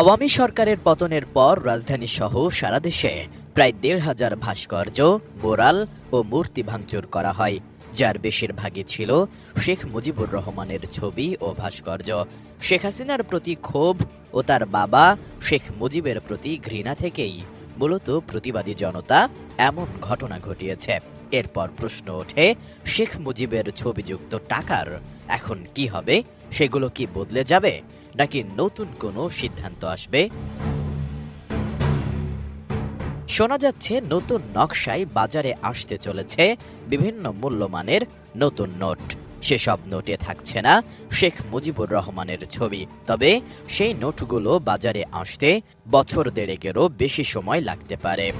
আওয়ামী সরকারের পতনের পর রাজধানী সহ সারা দেশে প্রায় দেড় হাজার ভাস্কর্য বোরাল ও মূর্তি ভাঙচুর করা হয়, যার বেশিরভাগই ছিল শেখ মুজিবুর রহমানের ছবি ও ভাস্কর্য। শেখ হাসিনার প্রতি ক্ষোভ ও তার বাবা শেখ মুজিবের প্রতি ঘৃণা থেকেই মূলত প্রতিবাদী জনতা এমন ঘটনা ঘটিয়েছে। এরপর প্রশ্ন ওঠে, শেখ মুজিবের ছবিযুক্ত টাকার এখন কি হবে? সেগুলো কি বদলে যাবে? নাকি নতুন কোনো সিদ্ধান্ত আসবে? শোনা যাচ্ছে নতুন নকশায় বাজারে আসতে চলেছে বিভিন্ন মূল্যমানের নতুন নোট। সেসব নোটে থাকছে না শেখ মুজিবুর রহমানের ছবি। তবে সেই নোটগুলো বাজারে আসতে বছর দেড়েকেরও বেশি সময় লাগতে পারে।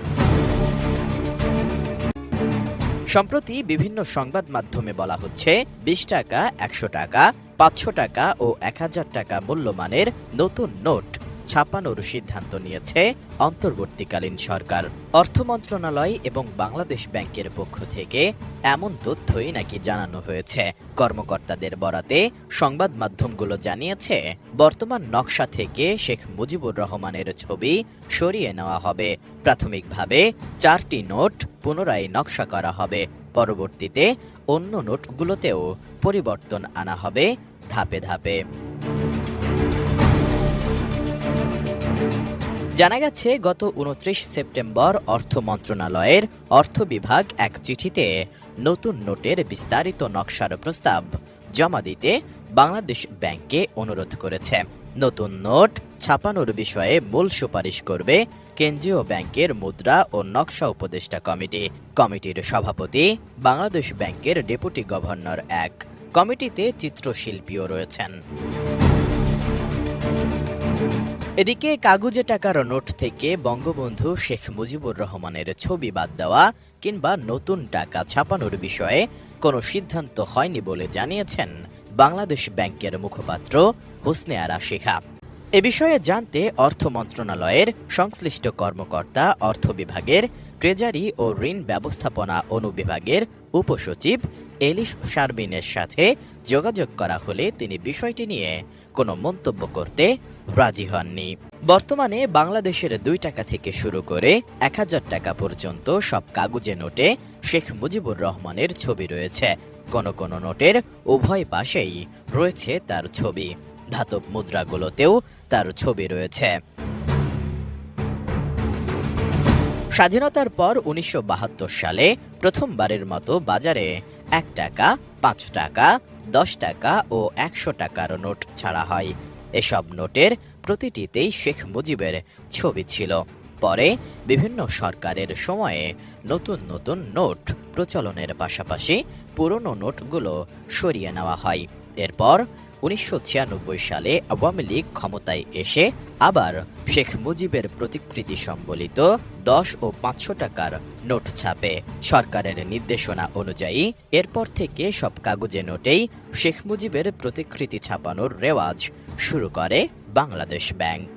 সম্প্রতি বিভিন্ন সংবাদ মাধ্যমে বলা হচ্ছে, বিশ টাকা, একশো টাকা, পাঁচশো টাকা ও এক হাজার টাকা মূল্যমানের নতুন নোট ছাপানোর সিদ্ধান্ত নিয়েছে অন্তর্বর্তীকালীন সরকার। অর্থ মন্ত্রণালয় এবং বাংলাদেশ ব্যাংকের পক্ষ থেকে এমন তথ্যই নাকি জানানো হয়েছে। কর্মকর্তাদের বরাতে সংবাদ মাধ্যমগুলো জানিয়েছে, বর্তমান নকশা থেকে শেখ মুজিবুর রহমানের ছবি সরিয়ে নেওয়া হবে। প্রাথমিকভাবে চারটি নোট পুনরায় নকশা করা হবে। পরবর্তীতে অন্য নোটগুলোতেও পরিবর্তন আনা হবে ধাপে ধাপে। জানা গেছে, গত উনত্রিশ সেপ্টেম্বর অর্থ মন্ত্রণালয়ের অর্থ বিভাগ এক চিঠিতে নতুন নোটের বিস্তারিত নকশার প্রস্তাব জমা দিতে বাংলাদেশ ব্যাংকে অনুরোধ করেছে। নতুন নোট ছাপানোর বিষয়ে মূল সুপারিশ করবে কেন্দ্রীয় ব্যাংকের মুদ্রা ও নকশা উপদেষ্টা কমিটি। কমিটির সভাপতি বাংলাদেশ ব্যাংকের ডেপুটি গভর্নর এক। কমিটিতে চিত্রশিল্পীও রয়েছেন। এদিকে কাগুজে টাকার নোট থেকে বঙ্গবন্ধু শেখ মুজিবুর রহমানের ছবি বাদ দেওয়া কিংবা নতুন টাকা ছাপানোর বিষয়ে কোনো সিদ্ধান্ত হয়নি বলে জানিয়েছেন বাংলাদেশ ব্যাংকের মুখপাত্র হোসনে আরা শেখা। এ বিষয়ে জানতে অর্থ মন্ত্রণালয়ের সংশ্লিষ্ট কর্মকর্তা, অর্থ বিভাগের ট্রেজারি ও ঋণ ব্যবস্থাপনা অনুবিভাগের উপসচিব এলিশ শারমিনের সাথে যোগাযোগ করা হলে তিনি বিষয়টি নিয়ে কোনো মন্তব্য করতে রাজি হননি। বর্তমানে বাংলাদেশের দুই টাকা থেকে শুরু করে এক হাজার টাকা পর্যন্ত সব কাগজে নোটে শেখ মুজিবুর রহমানের ছবি রয়েছে। কোন কোন নোটের উভয় পাশেই রয়েছে তার ছবি। ধাতব মুদ্রাগুলোতেও তার ছবি রয়েছে। স্বাধীনতার পর উনিশশো বাহাত্তর সালে প্রথমবারের মতো বাজারে এক টাকা, পাঁচ টাকা দশ টাকা ও একশো টাকার নোট ছাড়া হয়। এসব নোটের প্রতিটিতেই শেখ মুজিবের ছবি ছিল। পরে বিভিন্ন সরকারের সময়ে নতুন নতুন নোট প্রচলনের পাশাপাশি পুরনো নোটগুলো সরিয়ে নেওয়া হয়। এরপর উনিশশো ছিয়ানব্বই সালে আওয়ামী লীগ ক্ষমতায় এসে আবার শেখ মুজিবের প্রতিকৃতি সম্বলিত দশ ও পাঁচশো টাকার নোট ছাপে। সরকারের নির্দেশনা অনুযায়ী এরপর থেকে সব কাগজে নোটেই শেখ মুজিবের প্রতিকৃতি ছাপানোর রেওয়াজ শুরু করে বাংলাদেশ ব্যাংক।